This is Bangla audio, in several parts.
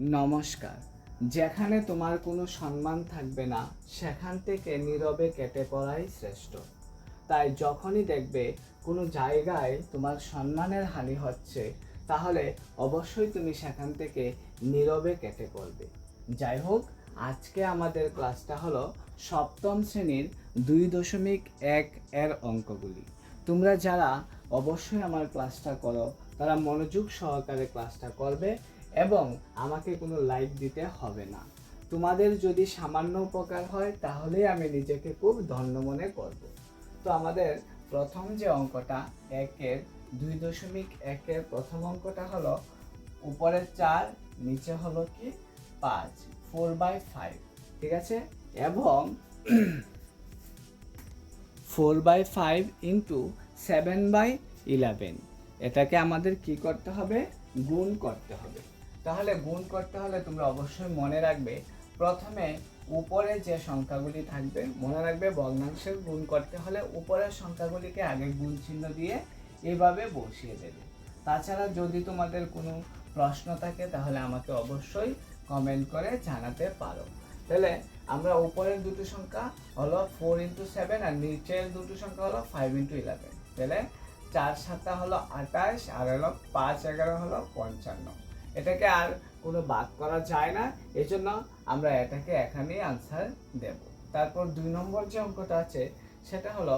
নমস্কার। যেখানে তোমার কোনো সম্মান থাকবে না, সেখান থেকে নীরবে কেটে পড়াই শ্রেষ্ঠ। তাই যখনই দেখবে কোনো জায়গায় তোমার সম্মানের হানি হচ্ছে, তাহলে অবশ্যই তুমি সেখান থেকে নীরবে কেটে পড়বে। যাই হোক, আজকে আমাদের ক্লাসটা হলো সপ্তম শ্রেণির দুই দশমিক এক এর অঙ্কগুলি। তোমরা যারা অবশ্যই আমার ক্লাসটা করো, তারা মনোযোগ সহকারে ক্লাসটা করবে এবং আমাকে কোনো লাইক দিতে হবে না। তোমাদের যদি সামান্য উপকার হয়, তাহলেই আমি নিজেকে খুব ধন্য মনে করব। তো আমাদের প্রথম যে অঙ্কটা, একের দুই দশমিক একের প্রথম অঙ্কটা হলো উপরে চার, নিচে হলো কি? পাঁচ ফোর বাই ফাইভ ঠিক আছে? এবং four by five into seven by eleven এটাকে আমাদের কি করতে হবে? গুণ করতে হবে। তাহলে গুণ করতে হলে তোমরা অবশ্যই মনে রাখবে, প্রথমে উপরে যে সংখ্যাগুলি থাকবে, মনে রাখবে ভগ্নাংশের গুণ করতে হলে উপরের সংখ্যাগুলিকে আগে গুণ চিহ্ন দিয়ে এভাবে বসিয়ে দেবে। তাছাড়া যদি তোমাদের কোনো প্রশ্ন থাকে, তাহলে আমাকে অবশ্যই কমেন্ট করে জানাতে পারো। তাহলে আমরা উপরের দুটো সংখ্যা হলো ফোর ইন্টু সেভেন আর নিচের দুটো সংখ্যা হলো ফাইভ ইন্টু ইলেভেন তাহলে চার সাতটা হলো আঠাশ, আর হলো পাঁচ এগারো হলো পঞ্চান্ন। এটাকে আর কোনো বাদ করা যায় না। এই জন্য আমরা এটাকে এখানেই আনসার দেব। তারপর দুই নম্বর যে অঙ্কটা আছে, সেটা হলো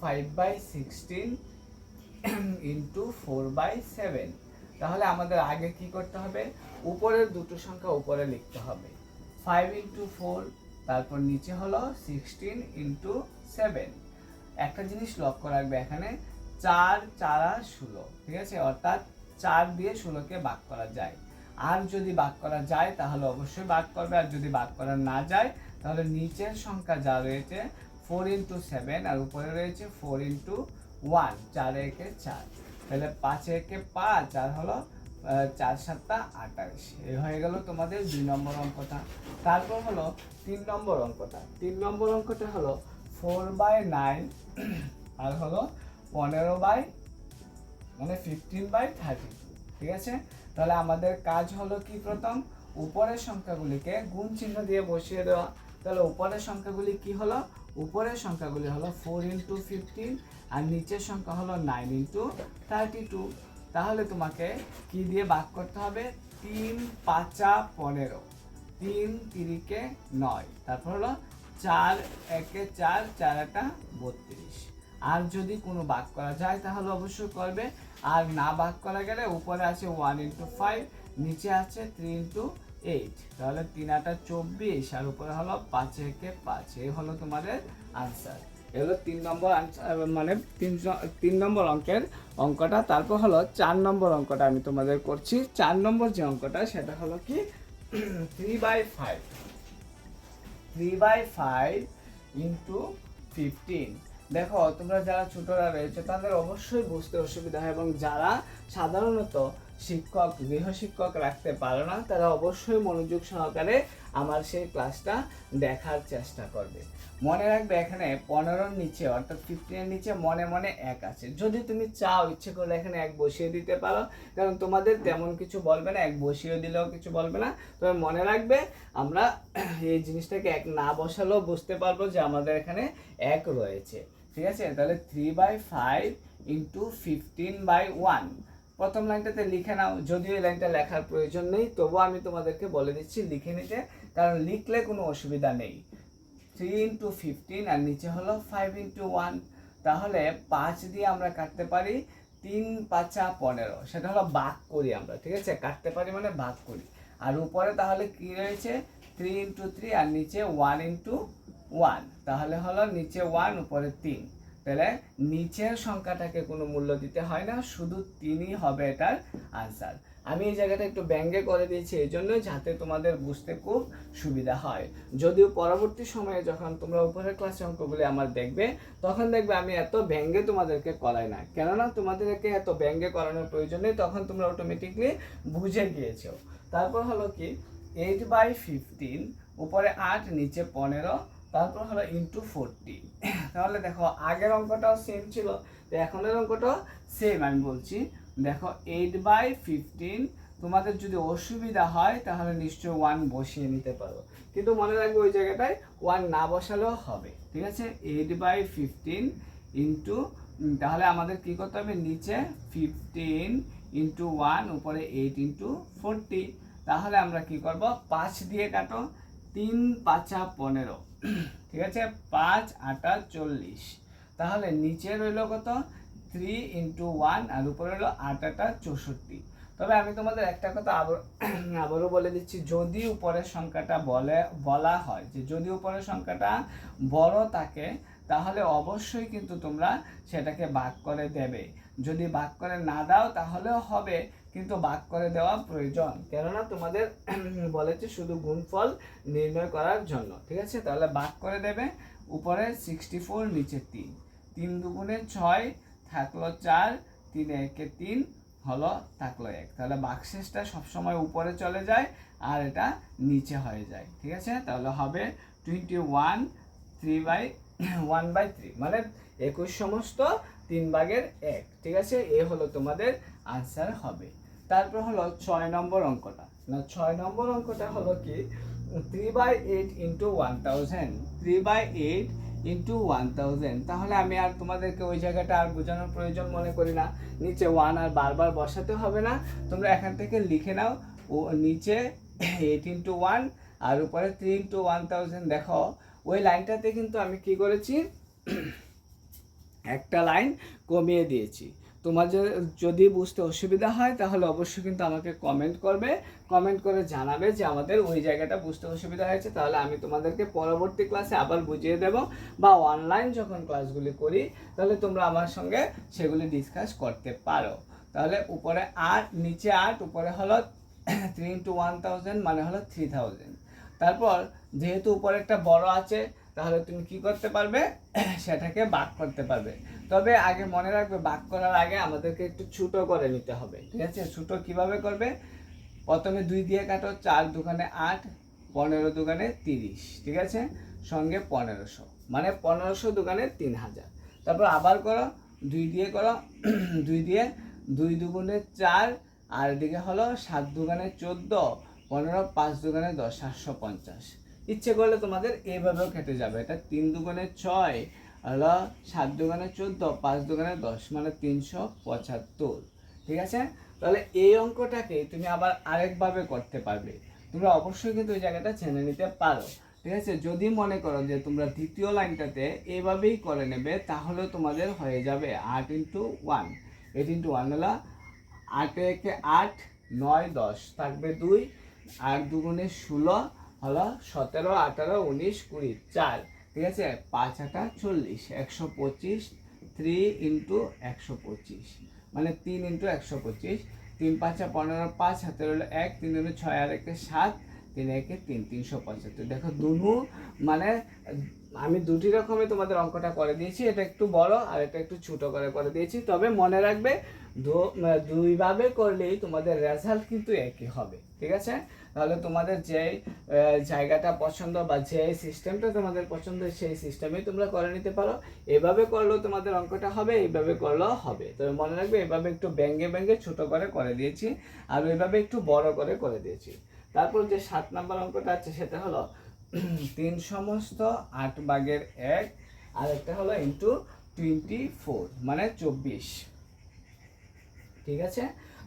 five by sixteen into four by seven তাহলে আমাদের আগে কি করতে হবে? উপরের দুটো সংখ্যা উপরে লিখতে হবে। ফাইভ ইন্টু ফোর তারপর নিচে হলো সিক্সটিন ইন্টু সেভেন একটা জিনিস লক্ষ্য রাখবে এখানে, চার, চারা, ষোলো। ঠিক আছে? অর্থাৎ চার দিয়ে ষোলোকে ভাগ করা যায়। আর যদি ভাগ করা যায়, তাহলে অবশ্যই ভাগ করবে। আর যদি ভাগ করা না যায়, তাহলে নিচের সংখ্যা যা রয়েছে ফোর ইন্টু সেভেন আর উপরে রয়েছে ফোর ইন্টু ওয়ান চার একে চার। তাহলে পাঁচ একে পাঁচ, আর হলো চার সাতটা আঠাশ। এ হয়ে গেল তোমাদের দুই নম্বর অঙ্কটা। তারপর হলো তিন নম্বর অঙ্কটা। তিন নম্বর অঙ্কটা হলো ফোর বাই নাইন আর হলো পনেরো বাই মানে ফিফটিন বাই থার্টি ঠিক আছে? তাহলে আমাদের কাজ হলো কি প্রথম? উপরের সংখ্যাগুলিকে গুণ চিহ্ন দিয়ে বসিয়ে দেওয়া। তাহলে উপরের সংখ্যাগুলি কি হলো? উপরের সংখ্যাগুলি হলো ফোর ইন্টু ফিফটিন আর নিচের সংখ্যা হলো নাইন ইন্টু থার্টি টু তাহলে তোমাকে কি দিয়ে ভাগ করতে হবে? তিন পাঁচা পনেরো। তিন তিরিকে নয়। তারপর হলো চার একে চার চার একটা বত্রিশ। আর যদি কোনো ভাগ করা যায়, তাহলে অবশ্যই করবে। আর না ভাগ করা গেলে উপরে আছে ওয়ান ইন্টু ফাইভ নিচে আছে থ্রি ইন্টু এইট তাহলে তিন আটা চব্বিশ, আর উপরে হলো পাঁচ একে পাঁচ। এই হলো তোমাদের আনসার এগুলো তিন নম্বর আনসার মানে তিন তিন নম্বর অঙ্কের অঙ্কটা। তারপর হলো চার নম্বর অঙ্কটা আমি তোমাদের করছি। চার নম্বর যে অঙ্কটা, সেটা হলো কি? Three by five three by five into fifteen দেখো, তোমরা যারা ছোটরা রয়েছে, তাদের অবশ্যই বুঝতে অসুবিধা হয় এবং যারা সাধারণত শিক্ষক, গৃহশিক্ষক রাখতে পারে না, তারা অবশ্যই মনোযোগ সহকারে আমার সেই ক্লাসটা দেখার চেষ্টা করবে। মনে রাখবে এখানে পনেরোর নিচে, অর্থাৎ ফিফটিনের নিচে মনে মনে এক আছে। যদি তুমি চাও, ইচ্ছে করলে এখানে এক বসিয়ে দিতে পারো, কারণ তোমাদের তেমন কিছু বলবে না, এক বসিয়ে দিলেও কিছু বলবে না। তবে মনে রাখবে, আমরা এই জিনিসটাকে এক না বসালেও বুঝতে পারব যে আমাদের এখানে এক রয়েছে। ঠিক আছে? তাহলে three by five into fifteen by one প্রথম লাইনটাতে লিখে নাও, যদিও এই লাইনটা লেখার প্রয়োজন নেই, তবুও আমি তোমাদেরকে বলে দিচ্ছি, লিখে নিতে, কারণ লিখলে কোনো অসুবিধা নেই। থ্রি ইন্টু ফিফটিন আর নিচে হলো ফাইভ ইন্টু ওয়ান তাহলে পাঁচ দিয়ে আমরা কাটতে পারি তিন পাঁচা পনেরো। সেটা হলো ভাগ করি আমরা, ঠিক আছে? কাটতে পারি মানে ভাগ করি। আর উপরে তাহলে কি রয়েছে? থ্রি ইন্টু থ্রি আর নিচে ওয়ান ইন্টু ওয়ান তাহলে হলো নিচে ওয়ান উপরে তিন। তাহলে নিচের সংখ্যাটাকে কোনো মূল্য দিতে হয় না, শুধু তিনই হবে এটার আনসার আমি এই জায়গাটা একটু ব্যঙ্গে করে দিয়েছি, এই জন্য যাতে তোমাদের বুঝতে খুব সুবিধা হয়। যদিও পরবর্তী সময়ে যখন তোমরা উপরের ক্লাসে অঙ্কগুলি আমার দেখবে, তখন দেখবে আমি এত ব্যঙ্গে তোমাদেরকে করাই না। কেননা তোমাদেরকে এত ব্যঙ্গে করানোর প্রয়োজন নেই, তখন তোমরা অটোমেটিকলি বুঝে গিয়েছো। তারপর হলো কি এইট বাই ফিফটিন উপরে আট, নিচে পনেরো তারপর হলো ইন্টু ফোরটি তাহলে দেখো আগের অঙ্কটাও সেম ছিল, তো এখনের অঙ্কটাও সেম আমি বলছি। দেখো এইট বাই ফিফটিন তোমাদের যদি অসুবিধা হয় তাহলে নিশ্চয় ওয়ান বসিয়ে নিতে পারো। কিন্তু মনে রাখবে ওই জায়গাটায় ওয়ান না বসালেও হবে, ঠিক আছে? এইট বাই ফিফটিন ইন্টু তাহলে আমাদের কী করতে হবে? নিচে ফিফটিন ইন্টু ওয়ান উপরে এইট ইন্টু ফোরটি তাহলে আমরা কি করব? পাঁচ দিয়ে কাটো, তিন পাঁচা পনেরো। ঠিক আছে? পাঁচ, আটা, চল্লিশ। তাহলে নিচে রইল কত? থ্রি ইন্টু ওয়ান আর উপরে হলো আট আটা চৌষট্টি। তবে আমি তোমাদের একটা কথা আবার আবারও বলে দিচ্ছি, যদি উপরের সংখ্যাটা বলে, বলা হয় যে যদি উপরের সংখ্যাটা বড় থাকে তাহলে অবশ্যই কিন্তু তোমরা সেটাকে ভাগ করে দেবে। যদি ভাগ করে না দাও তাহলেও হবে, কিন্তু ভাগ করে দেওয়া প্রয়োজন। কেননা তোমাদের বলেছে শুধু গুণফল নির্ণয় করার জন্য। ঠিক আছে? তাহলে ভাগ করে দেবে। উপরে সিক্সটি ফোর নিচে তিন। তিন দুগুণে ছয় থাকল চার, তিন একে তিন হলো থাকল এক। তাহলে বাক্সেসটা সবসময় উপরে চলে যায় আর এটা নিচে হয়ে যায়। ঠিক আছে? তাহলে হবে twenty one three by one by three মানে একুশ সমস্ত তিন ভাগের এক, ঠিক আছে? এ হলো তোমাদের আনসার হবে। তারপর হলো ছয় নম্বর অঙ্কটা। না, ছয় নম্বর অঙ্কটা হলো কি? Three by eight into one thousand three by eight into one thousand তাহলে আমি আর তোমাদেরকে ওই জায়গাটা আর বোঝানোর প্রয়োজন মনে করি না। নিচে ওয়ান আর বারবার বসাতে হবে না। তোমরা এখান থেকে লিখে নাও। ও নিচে এইট ইন্টু ওয়ান আর উপরে থ্রি ইন্টু ওয়ান থাউজেন্ড দেখো। ওই লাইনটাতে কিন্তু আমি কি করেছি? একটা লাইন কমিয়ে দিয়েছি। তোমাদের যদি বুঝতে অসুবিধা হয়, তাহলে অবশ্যই কিন্তু আমাকে কমেন্ট করবে। কমেন্ট করে জানাবে যে আমাদের ওই জায়গাটা বুঝতে অসুবিধা হয়েছে। তাহলে আমি তোমাদেরকে পরবর্তী ক্লাসে আবার বুঝিয়ে দেব। বা অনলাইন যখন ক্লাসগুলি করি, তাহলে তোমরা আমার সঙ্গে সেগুলি ডিসকাস করতে পারো। তাহলে উপরে আট নিচে আট, উপরে হলো থ্রি ইন্টু ওয়ান থাউজেন্ড মানে হলো থ্রি থাউজেন্ড তারপর যেহেতু উপরে একটা বড় আছে, তাহলে তুমি কি করতে পারবে? সেটাকে বাক করতে পারবে। তবে আগে মনে রাখবে, বাক করার আগে আমাদেরকে একটু ছোটো করে নিতে হবে, ঠিক আছে? ছোটো কীভাবে করবে? প্রথমে দুই দিয়ে কাটো, চার দোকানে আট, পনেরো দোকানে তিরিশ, ঠিক আছে? সঙ্গে পনেরোশো মানে পনেরোশো দোকানে তিন হাজার। তারপর আবার করো, দুই দিয়ে করো, দুই দিয়ে দুই দুগুণে চার, আর এদিকে হলো সাত দোকানে চোদ্দ পনেরো, পাঁচ দোকানে দশ, সাতশো পঞ্চাশ। ইচ্ছে করলে তোমাদের এইভাবেও কেটে যাবে। এটা তিন দোকানে ছয়, হলো সাত দোকানে চোদ্দ, পাঁচ দোকানে দশ মানে তিনশো পঁচাত্তর। ঠিক আছে? তাহলে এই অঙ্কটাকে তুমি আবার আরেকভাবে করতে পারবে। তোমরা অবশ্যই কিন্তু ওই জায়গাটা জেনে নিতে পারো। ঠিক আছে? যদি মনে করো যে তোমরা দ্বিতীয় লাইনটাতে এইভাবেই করে নেবে, তাহলে তোমাদের হয়ে যাবে আট into one eight into one হলো আটে একে আট, নয়, দশ। থাকবে দুই। আট দুগুণে ষোলো হলো সতেরো, আঠারো, উনিশ, কুড়ি, চার। ঠিক আছে? পাঁচ আটা চল্লিশ। একশো পঁচিশ থ্রি ইন্টু একশো পঁচিশ। মানে তিন ইন্টু একশো পঁচিশ। তিন পাঁচা পনেরো, পাঁচ হাতে হলো এক। তিন দুটো ছয় আর একে সাত। তিন একে তিন, তিনশো পঁচাত্তর। দেখো, দুনু মানে আমি দুটি রকমে তোমাদের অঙ্কটা করে দিয়েছি। এটা একটু বড় আর এটা একটু ছোট করে করে দিয়েছি। তবে মনে রাখবে দুইভাবে করলেই তোমাদের রেজাল্ট কিন্তু একই হবে। ঠিক আছে? তাহলে তোমাদের যে জায়গাটা পছন্দ বা যে সিস্টেমটা তোমাদের পছন্দ, সেই সিস্টেমেই তোমরা করে নিতে পারো। এভাবে করলেও তোমাদের অঙ্কটা হবে, এইভাবে করলেও হবে। তবে মনে রাখবে, এভাবে একটু ব্যাঙ্গে ব্যাঙ্গে ছোট করে করে দিয়েছি আর এভাবে একটু বড় করে করে দিয়েছি। তারপর যে সাত নাম্বার অঙ্কটা আছে, সেটা হলো তিন সমস্ত আট ভাগের এক, আর একটা হলো ইন্টু টোয়েন্টি ফোর মানে চব্বিশ। ঠিক আছে?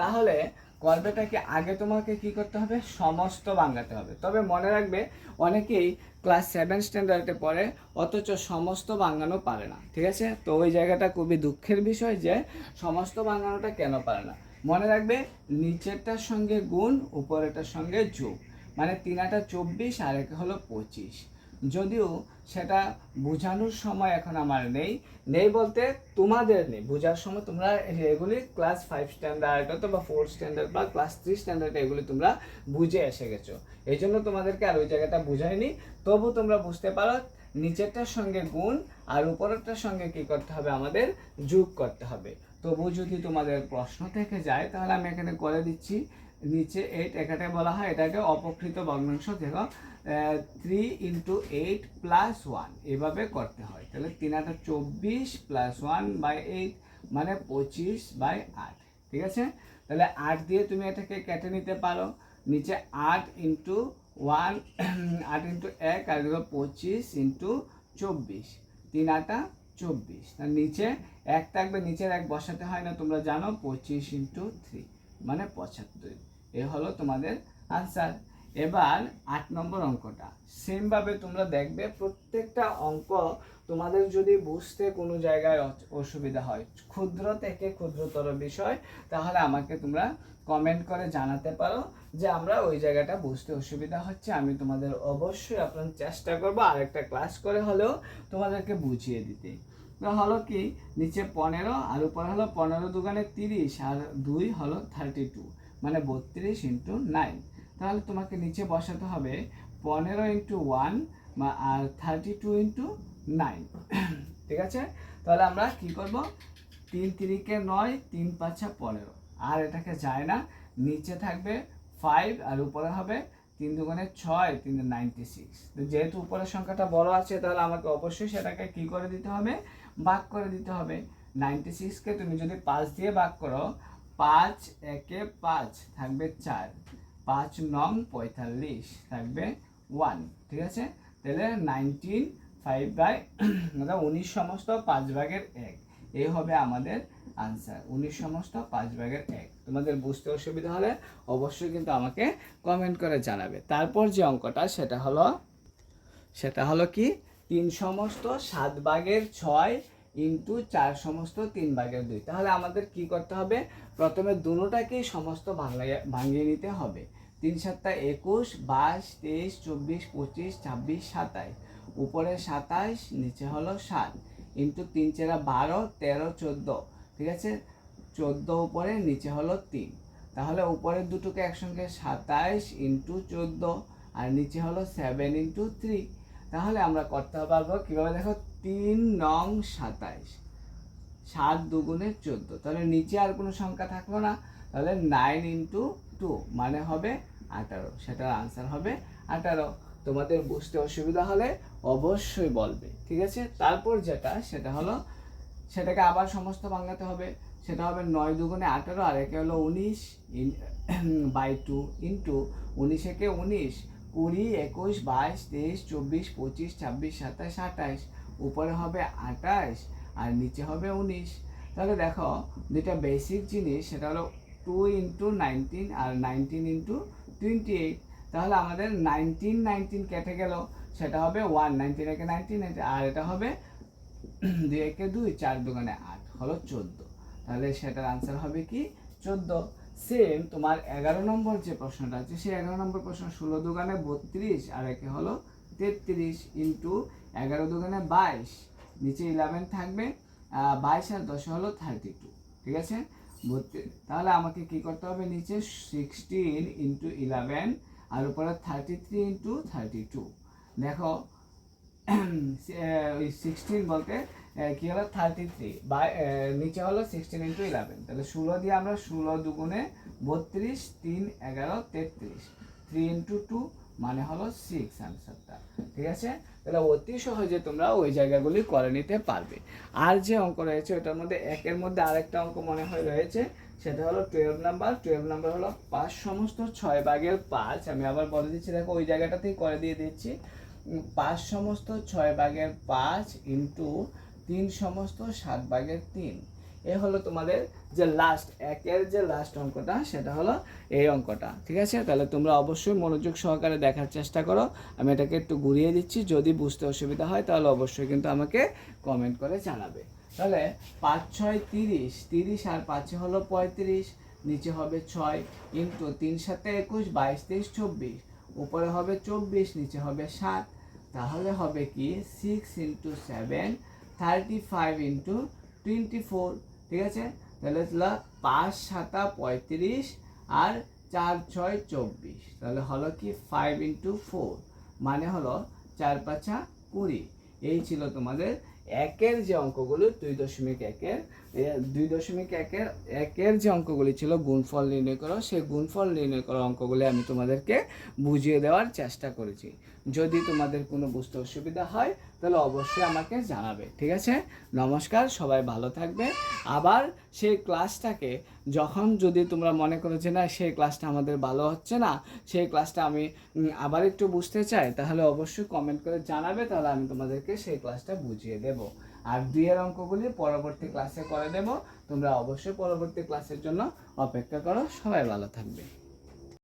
তাহলে করবেটাকে আগে তোমাকে কি করতে হবে? সমস্ত বাংলাতে হবে। তবে মনে রাখবে, অনেকেই ক্লাস সেভেন স্ট্যান্ডার্ডে পড়ে, অথচ সমস্ত বাঙানো পারে না। ঠিক আছে? তো ওই জায়গাটা খুবই দুঃখের বিষয় যে, সমস্ত বাঙানোটা কেন পারে না? মনে রাখবে, নিচেরটার সঙ্গে গুণ, উপরেরটার সঙ্গে যোগ। মানে তিন আটা চব্বিশ আর এক হলো পঁচিশ। যদিও সেটা বোঝানোর সময় এখন আমার নেই। নেই বলতে তোমাদের নেই। বোঝার সময় তোমরা এগুলি ক্লাস ফাইভ স্ট্যান্ডার্ড অথবা ফোর স্ট্যান্ডার্ড বা ক্লাস থ্রি স্ট্যান্ডার্ড এগুলি তোমরা বুঝে এসে গেছো। এই জন্য তোমাদেরকে আর ওই জায়গাটা বুঝাইনি। তবু তোমরা বুঝতে পারো, নিচেরটার সঙ্গে গুণ আর উপরেরটার সঙ্গে কি করতে হবে? আমাদের যোগ করতে হবে। তবু যদি তোমাদের প্রশ্ন থেকে যায়, তাহলে আমি এখানে করে দিচ্ছি। নিচে এইট এটাকে বলা হয়, এটাকে অপকৃত ভগ্নাংশ দেখো three into eight plus one এভাবে করতে হয়। তাহলে তিন আটা চব্বিশ প্লাস ওয়ান বাই এইট মানে পঁচিশ বাই আট। ঠিক আছে? তাহলে আট দিয়ে তুমি এটাকে কেটে নিতে পারো। নিচে আট ইন্টু ওয়ান আট ইন্টু এক, আর হলো পঁচিশ ইন্টু চব্বিশ। তিন আটা চব্বিশ। তার নিচে এক থাকবে, নিচের এক বসাতে হয় না, তোমরা জানো, পঁচিশ ইন্টু থ্রি মানে পঁচাত্তর। এ হলো তোমাদের আনসার এবার আট নম্বর অঙ্কটা। সেমভাবে তোমরা দেখবে প্রত্যেকটা অঙ্ক তোমাদের যদি বুঝতে কোনো জায়গায় অসুবিধা হয় ক্ষুদ্র থেকে ক্ষুদ্রতর বিষয়, তাহলে আমাকে তোমরা কমেন্ট করে জানাতে পারো যে আমরা ওই জায়গাটা বুঝতে অসুবিধা হচ্ছে, আমি তোমাদের অবশ্যই আপনার চেষ্টা করব আরেকটা ক্লাস করে হলেও তোমাদেরকে বুঝিয়ে দিতে। হলো কি, নিচে পনেরো আর উপরে হলো পনেরো দোকানে তিরিশ আর দুই হলো থার্টি টু মানে বত্রিশ ইন্টু নাইন তাহলে তোমাকে নিচে বসাতে হবে পনেরো ইন্টু ওয়ান আর থার্টি টু ইন্টু নাইন ঠিক আছে? তাহলে আমরা কি করব? তিন তিরিকে নয়, তিন পাঁচা পনেরো। আর এটাকে যায় না। নিচে থাকবে ফাইভ আর উপরে হবে তিন দুগুণে ছয়, তিন নাইনটি সিক্স যেহেতু উপরের সংখ্যাটা বড় আছে, তাহলে আমাকে অবশ্যই সেটাকে কি করে দিতে হবে? ভাগ করে দিতে হবে। নাইনটি সিক্সকে তুমি যদি পাঁচ দিয়ে ভাগ করো, পাঁচ একে পাঁচ থাকবে চার। পাঁচ নং পঁয়তাল্লিশ থাকবে ওয়ান ঠিক আছে? তাহলে নাইনটিন ফাইভ বাই মানে উনিশ সমস্ত পাঁচ ভাগের এক। এই হবে আমাদের আনসার উনিশ সমস্ত পাঁচ ভাগের এক। তোমাদের বুঝতে অসুবিধা হলে অবশ্যই কিন্তু আমাকে কমেন্ট করে জানাবে। তারপর যে অঙ্কটা, সেটা হলো সেটা হলো কি? তিন সমস্ত সাত ভাগের ছয় ইন্টু চার সমস্ত তিন ভাগের দুই। তাহলে আমাদের কি করতে হবে? প্রথমে দুটোটাকেই সমস্ত ভাঙিয়ে ভাঙিয়ে নিতে হবে। তিন সাতটা একুশ, বাইশ, তেইশ, চব্বিশ, পঁচিশ, ছাব্বিশ, সাতাইশ। উপরে সাতাইশ, নিচে হলো সাত ইন্টু তিন চেরা বারো, তেরো, চোদ্দ। ঠিক আছে? চোদ্দ উপরে, নিচে হলো তিন। তাহলে উপরের দুটোকে একসঙ্গে সাতাইশ ইন্টু চোদ্দ, আর নিচে হলো সেভেন ইন্টু থ্রি। তাহলে আমরা করতে পারব কীভাবে? দেখো, তিন নং সাতাইশ। সাত দুগুণে চোদ্দ। তাহলে নিচে আর কোনো সংখ্যা থাকল না। তাহলে নাইন ইন্টু টু মানে হবে আঠারো, সেটার আনসার হবে আঠারো। তোমাদের বুঝতে অসুবিধা হলে অবশ্যই বলবে, ঠিক আছে? তারপর যেটা, সেটা হলো, সেটাকে আবার সমস্ত বাংলাতে হবে। সেটা হবে নয় দুগুণে আঠারো আর একে হলো উনিশ বাই টু ইন্টু উনিশ একে উনিশ, কুড়ি, একুশ, বাইশ, তেইশ, চব্বিশ, পঁচিশ, ছাব্বিশ, সাতাশ আঠাইশ উপরে হবে আঠাইশ আর নিচে হবে উনিশ। তাহলে দেখো যেটা বেসিক জিনিস, সেটা হলো টু ইন্টু নাইনটিন আর নাইনটিন ইন্টু টোয়েন্টি এইট তাহলে আমাদের নাইনটিন নাইনটিন কেটে গেল। সেটা হবে ওয়ান নাইনটিন একে নাইনটিন আর এটা হবে দুই একে দুই, চার দোকানে আট, হলো চোদ্দ। তাহলে সেটার আনসার হবে কি? চোদ্দ। সেম তোমার এগারো নম্বর যে প্রশ্নটা আছে, সেই এগারো নম্বর প্রশ্ন ষোলো দোকানে বত্রিশ আর একে হলো তেত্রিশ ইন্টু এগারো দোকানে বাইশ। নিচে ইলেভেন থাকবে বাইশ আর দশে হলো থার্টি টু ঠিক আছে? বত্রিশ তাহলে আমাকে কি করতে হবে নিচে সিক্সটিন ইন্টু ইলেভেন আর উপরে thirty three into thirty two দেখো ওই সিক্সটিন বলতে কি হলো? থার্টি থ্রি বা নিচে হলো সিক্সটিন ইন্টু ইলেভেন তাহলে ষোলো দিয়ে আমরা ষোলো দুগুণে বত্রিশ, তিন, এগারো, তেত্রিশ। থ্রি ইন্টু টু মানে হলো সিক্স আনসারটা ঠিক আছে? তাহলে অতি সহজে তোমরা ওই জায়গাগুলি করে নিতে পারবে। আর যে অঙ্ক রয়েছে, ওটার মধ্যে একের মধ্যে আরেকটা অঙ্ক মনে হয় রয়েছে, সেটা হলো টুয়েলভ নাম্বার টুয়েলভ নাম্বার হলো পাঁচ সমস্ত ছয় ভাগের পাঁচ। আমি আবার বলে দিচ্ছি, দেখো ওই জায়গাটাতেই করে দিয়ে দিচ্ছি। পাঁচ সমস্ত ছয় ভাগের পাঁচ ইন্টু তিন সমস্ত সাত ভাগের তিন। এ হলো তোমাদের যে লাস্ট একের যে লাস্ট অঙ্কটা, সেটা হলো এই অঙ্কটা, ঠিক আছে? তাহলে তোমরা অবশ্যই মনোযোগ সহকারে দেখার চেষ্টা করো। আমি এটাকে একটু ঘুরিয়ে দিচ্ছি, যদি বুঝতে অসুবিধা হয়, তাহলে অবশ্যই কিন্তু আমাকে কমেন্ট করে জানাবে। তাহলে পাঁচ, ছয়, তিরিশ তিরিশ আর পাঁচে হলো পঁয়ত্রিশ, নিচে হবে ছয় ইন্টু তিন সাথে একুশ, বাইশ, তেইশ, চব্বিশ, উপরে হবে চব্বিশ, নিচে হবে সাত, তাহলে হবে কি six into seven thirty five into twenty four ঠিক আছে? তাহলে হলো পাঁচ, সাতা, পঁয়ত্রিশ আর চার, ছয়, চব্বিশ। তাহলে হলো কি? ফাইভ ইন্টু ফোর মানে হলো চার, পাঁচা কুড়ি। এই ছিল তোমাদের একের যে অঙ্কগুলো, দুই দশমিক একের দুই দশমিক একের একের যে অঙ্কগুলি ছিল গুণফল নির্ণয় করো, সেই গুণফল নির্ণয় করা অঙ্কগুলি আমি তোমাদেরকে বুঝিয়ে দেওয়ার চেষ্টা করেছি। যদি তোমাদের কোনো বুঝতে অসুবিধা হয়, তাহলে অবশ্যই আমাকে জানাবে, ঠিক আছে? নমস্কার, সবাই ভালো থাকবে। আবার সেই ক্লাসটাকে যখন যদি তোমরা মনে করো যে না, সেই ক্লাসটা আমাদের ভালো হচ্ছে না, সেই ক্লাসটা আমি আবার একটু বুঝতে চাই, তাহলে অবশ্যই কমেন্ট করে জানাবে, তাহলে আমি তোমাদেরকে সেই ক্লাসটা বুঝিয়ে দেব। আর দুইয়ের অঙ্কগুলি পরবর্তী ক্লাসে করে দেব তোমরা অবশ্যই পরবর্তী ক্লাসের জন্য অপেক্ষা করো। সবাই ভালো থাকবে।